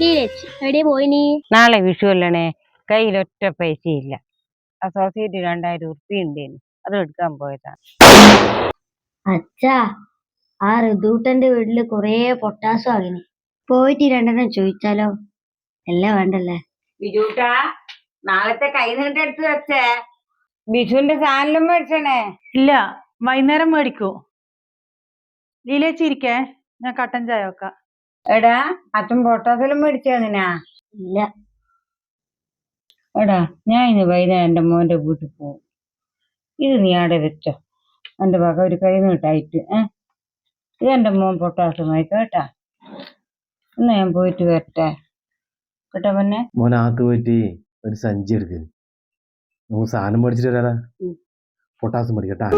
എവിടെ പോയി നീ. നാളെ വിഷു അല്ലണേ. കയ്യിലൊറ്റ പൈസയില്ല ഇല്ല. അസോസിയേറ്റ് രണ്ടായിരം ഉറുപ്പ്യ ഉണ്ടേനു അത് എടുക്കാൻ പോയതാ. അച്ഛാ ആ ഋതൂട്ടന്റെ വീട്ടിൽ കൊറേ പൊട്ടാസും ആകിനി. പോയിട്ട് രണ്ടെണ്ണം ചോദിച്ചാലോ? എല്ലാം വേണ്ടല്ലേ? ബിജൂട്ടാ നാളത്തെ കൈ നീട്ടെടുത്ത് വെച്ചേ. ബിജുവിന്റെ സാധനം മേടിച്ചണേ? ഇല്ല വൈകുന്നേരം മേടിക്കൂ. ലീലേച്ചിരിക്കേ ഞാൻ കട്ടൻ ചായ വെക്കാം. എടാ അച്ഛൻ പൊട്ടാസിലും മേടിച്ചാ ഇല്ല. എടാ ഞാൻ ഇന്ന് വൈകുന്നേരം എന്റെ മോന്റെ വീട്ടിൽ പോവും. ഇത് നീ അവിടെ വെച്ചോ. എന്റെ വക ഒരു കൈ നീട്ടായിട്ട് ഏ? ഇത് എന്റെ മോൻ പൊട്ടാസുമായി കേട്ടാ. എന്നാ ഞാൻ പോയിട്ട് വരട്ടെ. കേട്ടോ പിന്നെ? മോനാത്ത് പോയിട്ട് ഒരു സഞ്ചി എടുക്ക്. നമുക്ക് സാധനം മേടിച്ചിട്ട് വരാടാ. പൊട്ടാസം മേടിക്കട്ടാ